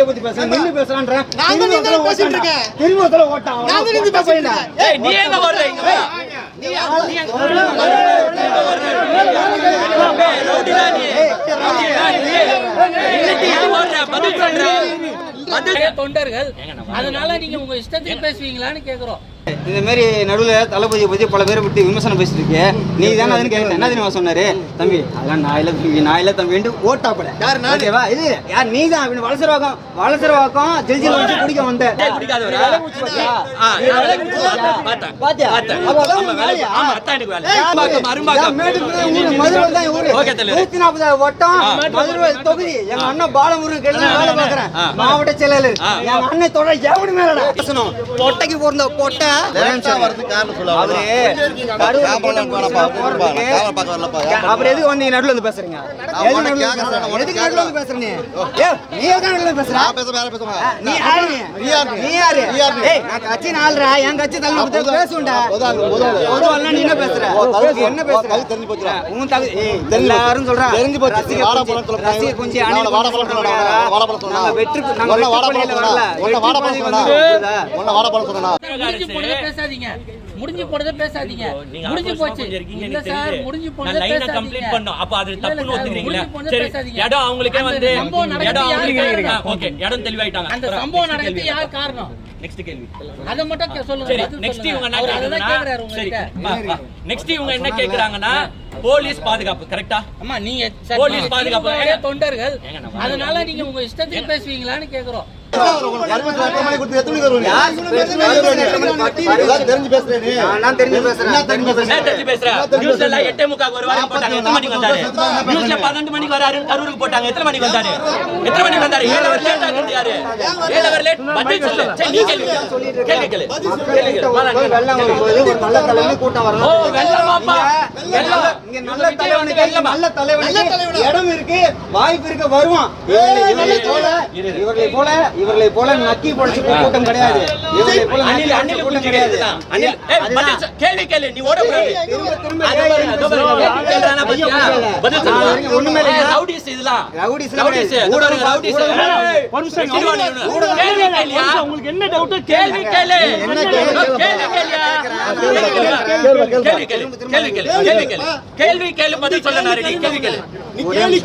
விஜய் பத்தி பேசுறேன் நின்னு பேசுறான்றேன் நான் தான் நின்னு பேசிட்டு இருக்கேன். திரும்ப ஒருத்தர ஓட்டான் நான் தான் நின்னு பேசிட்டு. ஏய் நீ எங்க வர்ற இங்க வா நீ நீ எங்க வர்ற? ஏய், ரவுடிடா நீ. ரவுடிடா நீ. என்னடி ஏன் வர்ற? பதில் சொல்ற. பதில் தொண்டர்கள் அதனால நீங்க உங்க இஷ்டத்துக்கு பேசுவீங்களான்னு கேக்குறோம் இந்த மாதிரி நடுவுல தளபதியை பத்தி பல பேரை பத்தி விமர்சனம் பேசிட்டு இருக்கே நீ தானே அதுன்னு கேட்டேன். என்ன தெரியுமா சொன்னாரு? தம்பி அதெல்லாம் நான் இல்ல தம்பி நான் இல்ல தம்பி ஓட்டாப்பட யாரு நானு? ஓகேவா? இது யார் நீ தான் அப்படின்னு வளசரவாக்கம் வளசரவாக்கம் ஜெல்ஜில் வச்சு குடிக்க வந்த. என் என். மாவட்ட செயலாளர். எங்க அண்ணன் தொடர் எவனு மேலடா? பேசணும். பொட்டைக்கு பிறந்த பொட்டை. அப்புறம் எதுக்கு வந்து நடுவுல வந்து பேசுறீங்க எதுக்கு நடுவுல வந்து பேசுறீங்க? எதுக்கு நடுவுல நீ? எதுக்கு? ஆ, நீ யாரு நீ? நீ யாரு? ஏய், நான் கட்சி நாளுடா, என் கட்சி தலைமை பத்தி பேசுவேன்டா. பொதுவாலாம் நீ என்ன பேசுற? பேசு, என்ன பேசுற? உன் தகுதி- ஏய், எல்லாரும் சொல்றா. ரசிகர் கொஞ்சம், ரசிகர் கொஞ்சம் அணில் கொஞ்சம் சொல்றாங்க. நாங்க வெற்றி நாங்க வெற்றி பணியில வரல. வெற்றி பணி வந்து முடிஞ்சு போனதை பேசாதீங்க முடிஞ்சு போனதை பேசாதீங்க நீங்க முடிஞ்சு போச்சு இல்ல சார். முடிஞ்சு நான் போனதை லைனை பேசாதீங்க கம்ப்ளீட் பண்ணோம். அப்ப அது தப்புன்னு ஒத்துக்கிறீங்களா? சரி, பேசாதீங்க. இடம் அவங்களுக்கே வந்து இடம் அவங்களுக்கே ஓகே, இடம் தெளிவாயிட்டாங்க. அந்த சம்பவம் நடந்து. யார் காரணம் Next கேள்வி. அதை மட்டும் சொல்லுங்க சொல்லுங்க. இவங்க என்ன கேக்குறாரு சரி, next இவங்க என்ன கேக்குறாங்கன்னா, போலீஸ் பாதுகாப்பு கரெக்டா அம்மா நீங்க போலீஸ் பாதுகாப்பு. தொண்டர்கள் அதனால நீங்க உங்க இஷ்டத்துக்கு பேசுவீங்களான்னு கேக்குறோம் தெரிஞ்சு பேசுறேன் என்ன தெரிஞ்சு எட்டே முக்காக்கு போட்டாங்க. எத்தனை மணிக்கு வந்தாரு? நியூஸ்ல பன்னெண்டு மணிக்கு வராரு, கரூருக்கு போட்டாங்க. எத்தனை மணிக்கு வந்தாரு? எத்தனை மணிக்கு வந்தாரு? ஏழு ஆகுது யாரு? ஏழு பதில் சொல்லு. சரி, நீ கேள்வி கேள்வி கேளு. வெள்ளம் வரும்போது ஒரு நல்ல தலைமை கூட்டம் ஓ, வெள்ளமாப்பா. வெள்ளம். இங்க நல்ல தலைவனுக்கு நல்ல தலைவனுக்கு இடம் இருக்கு வாய்ப்பு இருக்கு வருவான் இவர்களை போல இவர்களை போல இவர்களை போல நக்கி பொழிச்சு கூட்டம் கிடையாது இவர்களை போல அணில், அணில் கூட்டம் கிடையாது. அணில். ஏய், பதில் சொல். கேள்வி கேளு. நீ ஓடக்கூடாது. திரும்ப திரும்ப. கேள்வி பாத்தியா? பதில் நான் சொல்லு. வரைக்கும் ஒண்ணுமே இல்லையா? ஏய், ரவுடிஸ் இதெல்லாம். Rowdies rowdies. கிடையாது. ஊடகம் ஒரு திட்டுவானி இவனு. கேள்வி கேளியா? உங்களுக்கு என்ன டவுட் கேள்வி கேளு. என்ன கேள்வி? கேள்வி கேளியா? கேள்வி கேளு. கேள்வி கேளு. கேள்வி கேளு. கேள்வி கேளு. பதில் சொல்ல நான் ready. கேள்வி கேளு.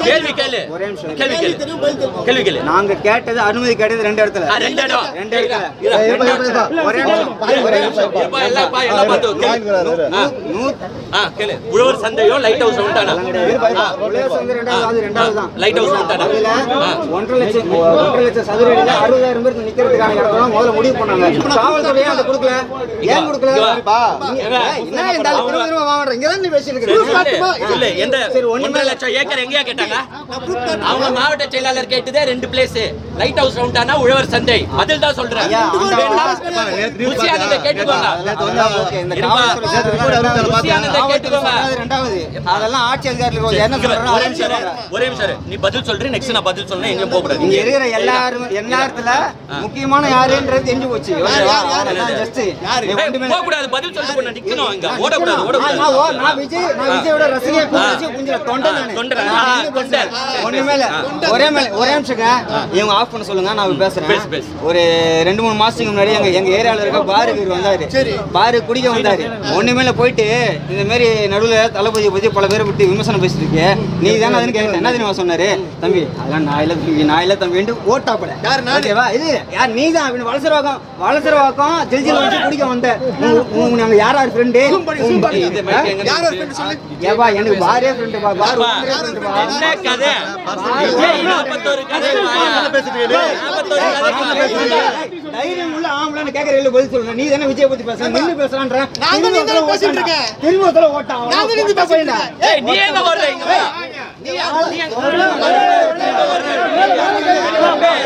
கேள்வி கேளு. ஒரே நிமிஷம். கேள்வி கேளு. கேள்வி கேளு. நாங்க கேட்டது அனுமதி ரெண்டு இடத்துல. ரெண்டு இடம். ரெண்டு இடத்துல. ஒரே. உழவர் சந்தையும் லைட் ஹவுஸ் லைட் ஹவுஸ் வந்துட்டானா அதுல ஆ. ஒன்றரை லட்சம் ஒன்றரை லட்சம் சதுர அடியில அறுபதாயிரம் பேர் நிக்கிறதுக்கான இடத்தெல்லாம் முதல்ல முடிவு பண்ணாங்க. காவல்துறையே அதை கொடுக்கல. ஏன் கொடுக்கல? என்ன திரும்ப இங்க தான் நீ பேசிட்டு சொல்லு எந்த சரி, ஒன்றரை லட்சம் ஏக்கர் எங்கேயா கேட்டாங்க? அவங்க மாவட்ட செயலாளர் கேட்டதே ரெண்டு பிளேஸ் லைட் ஹவுஸ் ரவுண்டானா உழவர் சந்தை. பதில் தான் சொல்றேன். ருசியானதை ஒரே நிமிஷம் நிமிஷம். நீ பதில் சொல்ற நெக்ஸ்ட் நான் பதில் சொல்லணும் எங்கேயும் போக இங்க இருக்கிற எல்லாரும் எல்லாத்துல முக்கியமான யாருன்றது தெரிஞ்சு போச்சு. போக கூடாது பதில் சொல்லிட்டு நிக்கணும் இங்க. நான் விஜய் நான் விஜயோட ரசிகை. ஒண்ணுமே. ஒரே ஒரே நிமிஷங்க. இவங்க ஆஃப் பண்ண சொல்லுங்க. நான் பேசுறேன். பேசு, பேசு. ஒரு ரெண்டு மூணு மாசத்துக்கு முன்னாடி எங்க எங்க ஏரியால இருக்க பாருக்கு இவர் வந்தாரு. பாரு குடிக்க வந்தாரு. இல்ல போயிட்டு இந்த மாதிரி நடுவுல தளபதியை பத்தி பல பேரை பத்தி விமர்சனம் பேசிட்டு இருக்கே. நீ தானே அதுன்னு கேட்டேன். என்ன தெரியுமா சொன்னாரு? தம்பி அதெல்லாம் நான் இல்ல தம்பி நான் இல்ல தம்பி ஓட்டாப்பட யாரு? ஓகேவா? இது யார்? நீ தான் அப்படின்னு வளசரவாக்கம் வளசரவாக்கம் ஜெல்ஜில் வச்சு குடிக்க வந்த. உங்க- உங்க நாங்க யார் யார் ஃப்ரெண்டு? ஏப்பா எனக்கு பாரே ஃப்ரெண்டு பா பார். என்ன கதை? நாற்பத்தொரு கதை தைரியம் உள்ள ஆம்பளைன்னு கேக்குற இல்ல பதில் சொல்லுங்க நீ தானே விஜய் பத்தி பேசுற நின்னு பேசுறான்ற நின்னு பேசிட்டு இருக்கேன். நின்னு பேசிட்டு. ஏய் நீ எங்க வர்ற இங்க வா நீ யா- நீ எங்க வர்ற?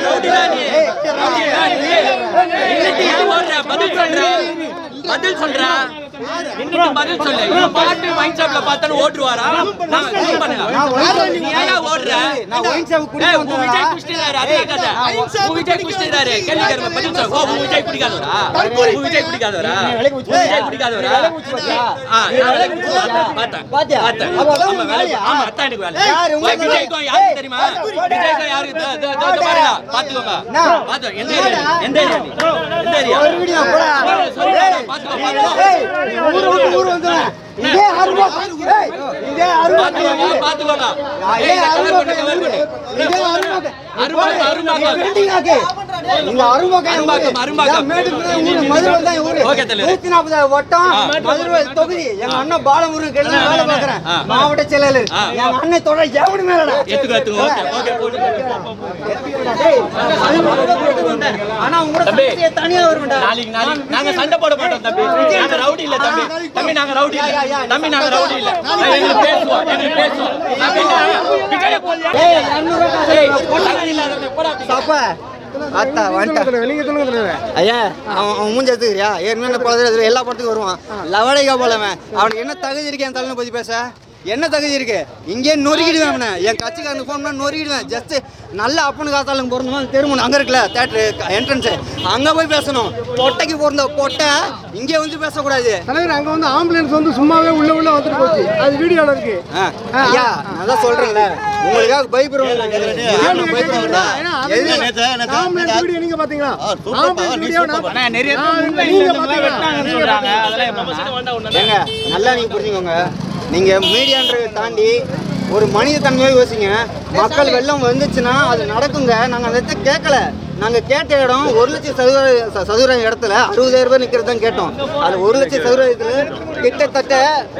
ரவுடிடா நீ. ரவுடிடா நீ. என்னடி ஏன் வர்ற? பதில் சொல்ற. பதில் சொல்றா பதில் சொல்லு பாட்டு மைண்ட் ஷாப்ல பார்த்தாலும் ஓட்டுவாரா தெரியுமா பாத்துக்கோங்க எந்த ஏரியா? எந்த ஏரியா நீ? எந்த ஏரியா ஒரு வீடியோ போடா. சொல்லுங்க, பாத்துக்கோ பாத்துக்கோ ஏய், ஊரு விட்டு ஊரு வந்துடுறேன். இதே ஏய், இதே அருவா பாத்துக்கோங்க பாத்துக்கோங்க அருவா அரும்பாக்கம், அரும்பாக்கம். மதுரை தான் ஊரு. நூத்தி நாற்பது வட்டம். மதுரை தொகுதி. எங்க அண்ணன் பாலமுருகன் கேள்வி வேலை பார்க்கறேன். ஆ. மாவட்ட செயலாளர். எங்க அண்ணன் தொடர எவனு மேலடா? எத்துக்கோ எத்துக்கோ ஆனா உங்களோட தம்பி. சக்தியை தனியா வரும்டா நாளைக்கு நாளைக்கு. நாங்க சண்டை போட மாட்டோம் தம்பி. நாங்க ரவுடி இல்ல தம்பி. தம்பி நாங்க ரவுடி இல்ல. தம்பி நாங்க இல்ல. எங்களுக்கு பேசுவோம் எங்களுக்கு பேசுவோம். ஏய், அத்தா வந்துட்டேன் ஐயா அவன் அவன் மூஞ்சி எடுத்துக்கிறியா ஏற்கனவே பழத்தில் எல்லா படத்துக்கும் வருவான். லவடைக்கா போலவன் அவனுக்கு என்ன தகுதி இருக்கு என் தலைமை பற்றி பேச? என்ன தகுதி இருக்கு? இங்கே நொறுக்கிடுவேன் அவனை. என் கட்சிக்காரனுக்கு ஃபோன் பண்ணி நொறுக்கிடுவேன். ஜஸ்ட் நல்ல அப்பனு காத்தாலும் பிறந்தவன் தெருமன் அங்கே இருக்குல்ல தேட்டரு என்ட்ரன்ஸு அங்கே போய் பேசணும். பொட்டைக்கு பிறந்த பொட்டை இங்கே வந்து பேசக்கூடாது. தலைவர் அங்க வந்து ஆம்புலன்ஸ் வந்து சும்மாவே உள்ள உள்ள வந்துட்டு போச்சு. அது வீடியோல இருக்கு. ஐயா நான் தான் சொல்கிறேன்ல உங்களுக்காக பயப்படுறோம். நீங்க பாத்தீங்களா? நல்லா நீங்க புரிஞ்சுக்கோங்க. நீங்க மீடியான்றதை தாண்டி ஒரு மனித தன்மையாக யோசிங்க. மக்கள் வெள்ளம் வந்துச்சுன்னா அது நடக்குங்க. நாங்கள் அதை கேட்கல நாங்கள் கேட்ட இடம் ஒரு லட்சம் சதுர சதுர இடத்துல அறுபதாயிரம் பேர் நிற்கிறது தான் கேட்டோம். அது ஒரு லட்சம் சதுரத்தில் கிட்டத்தட்ட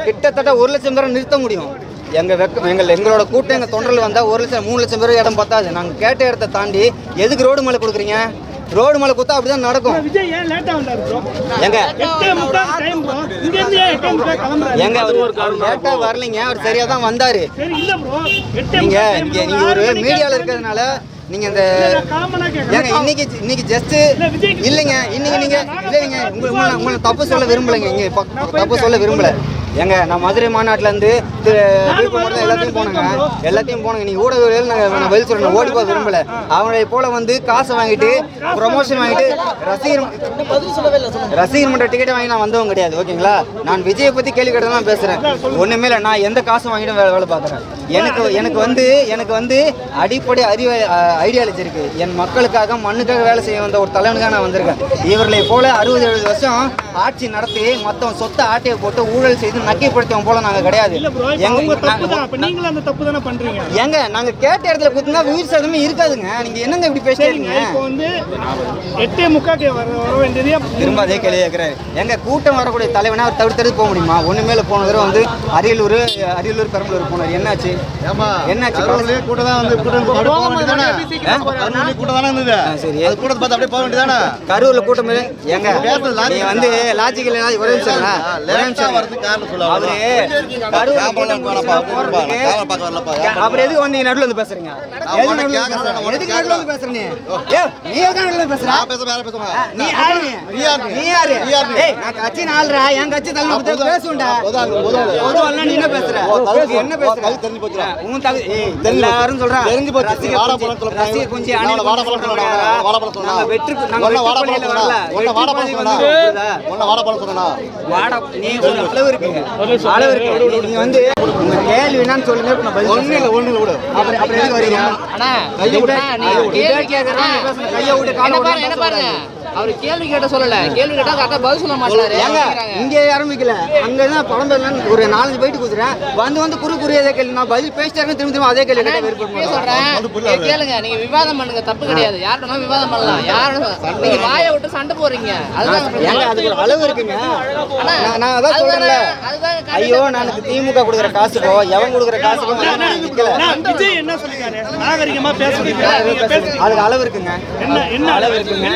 கிட்டத்தட்ட ஒரு லட்சம் பேரை நிறுத்த முடியும். எங்கள் வெக்க எங்கள் எங்களோட கூட்டம் எங்கள் தொண்டரில் வந்தால் ஒரு லட்சம் மூணு லட்சம் பேர் இடம் பத்தாது நாங்கள் கேட்ட இடத்த தாண்டி எதுக்கு ரோடு மேலே கொடுக்குறீங்க? ரோடு மேலே கொடுத்தா அப்படி தான் நடக்கும் எங்க? எட்டே முக்கால் டைம் ப்ரோ இங்க இருந்து ஏன் எட்டே முக்கால் கிளம்புறாரு? ஏங்க அவர் அவர் லேட்டா வரலைங்க. அவர் சரியா தான் வந்தாரு. சரி இல்ல ப்ரோ எட்டே நீங்க முக்கால் நீங்க நீங்க ஒரு மீடியால இருக்கிறதுனால நீங்க இந்த ஏங்க இன்னைக்கு இன்னைக்கு ஜஸ்ட் இல்ல, விஜய்க்கு- இல்லைங்க இன்னைக்கு நீங்க இல்லைங்க உங்களை உங்களை தப்பு சொல்ல விரும்பலைங்க. இங்க தப்பு சொல்ல விரும்பல. ஏங்க நான் மதுரை மாநாட்டுல இருந்து திரு மாவட்டம் எல்லாத்தையும் போனேங்க. எல்லாத்தையும் போனேங்க. நீங்க ஊடகவியல் நான் பதில் சொல்றேன். ஓடி போக விரும்பல. அவனை போல வந்து காசை வாங்கிட்டு ப்ரொமோஷன் வாங்கிட்டு ரசிகர் ரசிகர் மன்ற டிக்கெட் வாங்கி நான் வந்தவங்க கிடையாது ஓகேங்களா? நான் விஜயை பத்தி கேள்வி கேட்டு தான் பேசுறேன். ஒண்ணுமே இல்லை நான் எந்த காசும் வாங்கிட்டு வேலை வேலை பார்க்குறேன்? எனக்கு எனக்கு வந்து எனக்கு வந்து அடிப்படை அறிவு ஐடியாலஜி இருக்கு. என் மக்களுக்காக மண்ணுக்காக வேலை செய்ய வந்த ஒரு தலைவனுக்காக நான் வந்திருக்கேன். இவர்களை போல அறுபது எழுபது வருஷம் ஆட்சி நடத்தி மொத்தம் சொத்தை ஆட்டையை போட்டு ஊழல் செய்து நக்கைப்படுத்தவன் போல நாங்க கிடையாது. எங்க- நாங்க- தான். அப்ப நீங்களும் அந்த தப்பு தானே பண்றீங்க? ஏங்க நாங்க கேட்ட இடத்துல குத்துனா உயிர் சேதமே இருக்காதுங்க. நீங்க என்னங்க இப்படி பேசுறீங்க இப்போ வந்து எட்டே முக்காக்கு வர வர வேண்டியதே திரும்ப அதே கேள்வி கேட்குறாரு எங்க கூட்டம் வரக்கூடிய தலைவனா அவர் தவிர்த்து தடுத்து போக முடியுமா? ஒண்ணுமே இல்லை போன தடவை வந்து அரியலூர் அரியலூர் பெரம்பலூர் போனார். என்னாச்சு? என்னாச்சு? கூட்டம் தான் வந்து கூட்டம் தானே? இருந்தது? சரி. அது கூட்டத்தை பார்த்து அப்படியே போக வேண்டியதானே கரூர்ல கூட்டம் logic நீ வந்து லாஜிக்கல் ஒரே நிமிஷம். ஒரே நிமிஷம். வரதுக்கு காரணம் அப்புறம் எதுக்கு வந்து நீ நடுவுல வந்து பேசுறீங்க. எதுக்கு உனக்கு நடுவுல கேட்கறேன், வந்து உனக்கு எதுக்கு நடுவுல வந்து பேசுற நீ எதுக்கு நடுவுல வந்து பேசுற? நீ யாரு? நீ? யாரு? ஏய், நான் கட்சி நாளுடா, என் கட்சி தலைமை ஆளுனா நீ என்ன பேசுற? என்ன பேசுற? தெரிஞ்சு. உன் தகுதி- எல்லாரும் சொல்றாங்க. தெரிஞ்சு போச்சு. வாடாப்பழம் குஞ்சு, அணில் வாடாப்பழம் குஞ்சு சொன்னேனா? சொல்றாங்க. வாடாப்பழம் சொன்னேனா? நாங்க வெற்றி நாங்க. ஒன்ன? வாடா, நீ ஒரு அளவு அளவு இருக்கு. வந்து உங்க கேள்வி என்னன்னு சொல்லுங்க இப்ப நான் பதில் இல்ல, இல்ல. அப்புறம் அப்புறம் எதுக்கு வரீங்க அண்ணா கையை கையை காலை என்ன பாருங்க என்ன. அவர் கேள்வி கேட்ட சொல்லல. கேள்வி கேட்டா கரெக்டா பதில் சொல்ல மாட்டாரு. ஏங்க இங்கே ஆரம்பிக்கல. அங்கதான் படம் பேசலாம் ஒரு நாலஞ்சு போயிட்டு கொடுத்துறேன் வந்து வந்து குறு குறு அதே கேள்வி. நான் பதில் பேசிட்டே இருக்கேன், திரும்ப திரும்ப அதே கேள்வி கேட்டா சொல்றேன். கேளுங்க. நீங்க விவாதம் பண்ணுங்க. தப்பு கிடையாது. யார்கிட்ட விவாதம் பண்ணலாம். யாரும் நீங்க வாயை விட்டு சண்டை போடுறீங்க. அதுதான் ஏங்க அதுக்கு ஒரு அளவு இருக்குங்க. நான் அதான் சொல்றேன்ல. அதுதான் ஐயோ நான் திமுக கொடுக்குற காசுக்கோ எவன் கொடுக்குற காசுக்கோ விஜய் என்ன சொல்லிருக்காரு நாகரிகமா பேசுறீங்க. அதுக்கு அளவு இருக்குங்க. என்ன என்ன அளவு இருக்குங்க.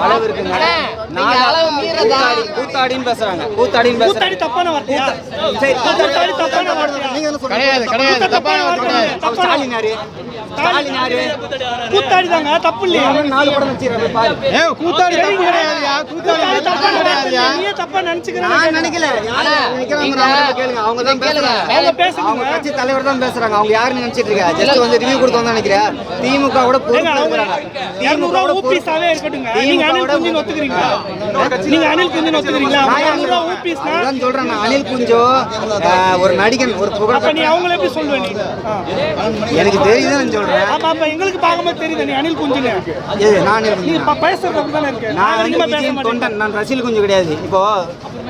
அளவு? இருக்குங்க அண்ணே, நீங்க அளவு மீறதா? கூத்தாடி கூத்தாடின்னு பேசுறாங்க. கூத்தாடின்னு பேசுறாங்க. தப்பான வார்த்தையா? சரி கூத்தாடி தப்பான வார்த்தையா? நீங்க என்ன சொல்றீங்க? கிடையாது கிடையாது தப்பான வார்த்தை கிடையாது அப்ப ஸ்டாலின் யாரு? ஸ்டாலின் யாரு? கூத்தாடி தாங்க தப்பு இல்லையா? அவன் நாலு படம் வச்சிருக்காரு பாரு. ஏ கூத்தாடி தப்பு கிடையாதுயா? கூத்தாடி தப்பு கிடையாதுயா? நீயே தப்பா நினைச்சுக்கிறேன் நான் நினைக்கல. யாரு நினைக்கிறாங்க நம்ம கேளுங்க. அவங்க தான். பேசுறாங்க. பேசுங்க. அவங்க கட்சி தலைவர் தான் பேசுறாங்க. அவங்க யாருன்னு நினைச்சிட்டு இருக்க? ஜஸ்ட் வந்து ரிவ்யூ கொடுத்தோம்னு நினைக்கிறேன் திமுக கூட திமுக கூட ஊபிஸாவே இருக்கட்டுங்க. நீங்க ஒத்துக்கிறீங்களா? நீங்க அனில் குஞ்சின்னு ஒத்துக்கிறீங்களா நான் அதுதான் சொல்றேன் நான் அனில் குஞ்சோ ஒரு நடிகன் ஒரு புகழ் நீ அவங்கள எப்படி. எனக்கு தெரியுதுன்னு சொல்றேன். ஆமா அப்ப எங்களுக்கு பார்க்கும்போது தெரியுது நீ அனில் குஞ்சுன்னு. ஏய், நான் நீ குஞ்சு ப- பேசுறது அப்படிதானே இருக்கு? நான் வந்து விஜயின் தொண்டன் நான் குஞ்சு கிடையாது. இப்போ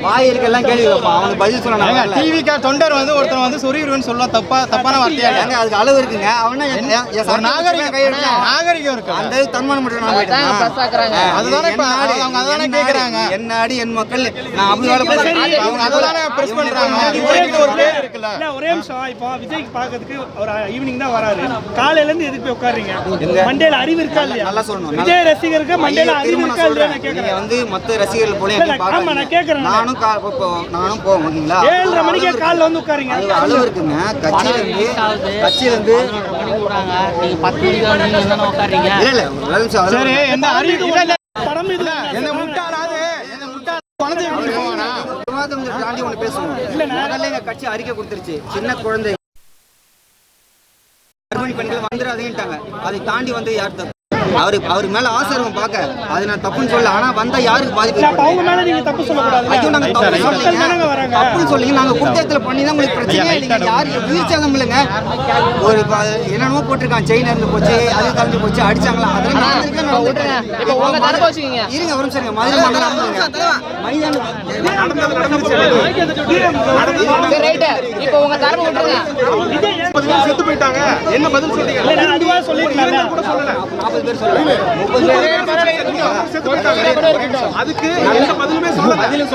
வாயிருக்கெல்லாம் கேள்வி வைப்பான் அவனுக்கு பதில் வரல. டிவிக்கா தொண்டர் வந்து ஒருத்தர் வந்து சொருவிடுவேன்னு சொல்ல தப்பா தப்பான வார்த்தையா? ஏங்க அதுக்கு அளவு இருக்குங்க. அவனா நாகரிகம் கை எடுத்தா, நாகரிகம் இருக்கு? அந்த தன்மானம் மட்டும் அதான் அதுதானே இப்ப அவங்க அதுதானே என் கேக்குறாங்க. நாடு, என் நாடு என் மக்கள். நான் அப்படி. அவங்க அததானே பிரஸ் பண்றாங்க? ஒரே பேர் இருக்குல்ல. நிமிஷம். இப்போ விஜய்க்கு பார்க்கறதுக்கு ஒரு ஈவினிங் தான் வராரு. காலையில இருந்து எதுக்கு போய் உட்காருறீங்க? மண்டேல அறிவு இருக்கா இல்லையா? நல்லா சொல்லணும். விஜய் ரசிகருக்கு மண்டேல ஐயா, அறிவு இருக்கா நான் இல்லையா சொல்றேன். நான் நீங்க கேக்குறேன் வந்து மத்த ரசிகர்கள் போல ஆமா. நான் கேக்குறேன். நானும் நானும் ஓகேங்களா? ஏழரை மணிக்கே காலைல வந்து உட்காருங்க. அது அளவு இருக்குங்க கட்சியில இருந்து கட்சியில இருந்து நீங்க பத்து மணிக்கு நீங்க தானே உட்காருங்க? இல்ல இல்ல ஒரு நிமிஷம் அளவு சரி. எந்த அறிவு இல்ல இல்ல. படம் இது? எந்த முட்டாளாது? எந்த முட்டாள்? குழந்தை தாண்டி ஒண்ணு பேசணும் முதல்ல எங்க கட்சி அறிக்கை கொடுத்துருச்சு. சின்ன குழந்தை. கர்ப்பிணி பெண்கள் வந்துடாதீங்கட்டாங்க அதை தாண்டி வந்து யார் தப்பு அவரு அவருக்கு மேல ஆசை இருக்கும் பார்க்க அது நான் தப்புன்னு சொல்ல ஆனா வந்தா யாருக்கு பாதிப்பு? அவங்க மேல தப்பு சொல்லக்கூடாது ஐயோ நாங்க தப்பு மக்கள் சொல்லலைங்க. தானங்க வராங்க தப்புன்னு சொல்லீங்க நாங்க குற்றத்துல பண்ணி தான் உங்களுக்கு பிரச்சனையே இல்லைங்க யாரு சேதம் இல்லைங்க ஒரு என்னென்னமோ போட்டிருக்கான் செயின் இருந்து போச்சு அது கலந்து போச்சு அடிச்சாங்களா அதெல்லாம் நடந்திருக்கு, இப்ப விட்டுருங்க. நடந்திருக்கு. இப்ப உங்க தரப்பு வச்சுக்கீங்க. இருங்க ஒரு நிமிஷம். மதுரை இப்போ உங்க தரப்பு விட்டுருங்க செத்து போயிட்டாங்க என்ன பதில் சொல்றீங்க இல்ல, நான் அதுவா சொல்லிருக்கலாம்ல நாற்பது பேர் சொல்லுங்க அதுக்கு எந்த பதிலுமே சொல்ல சொல்ல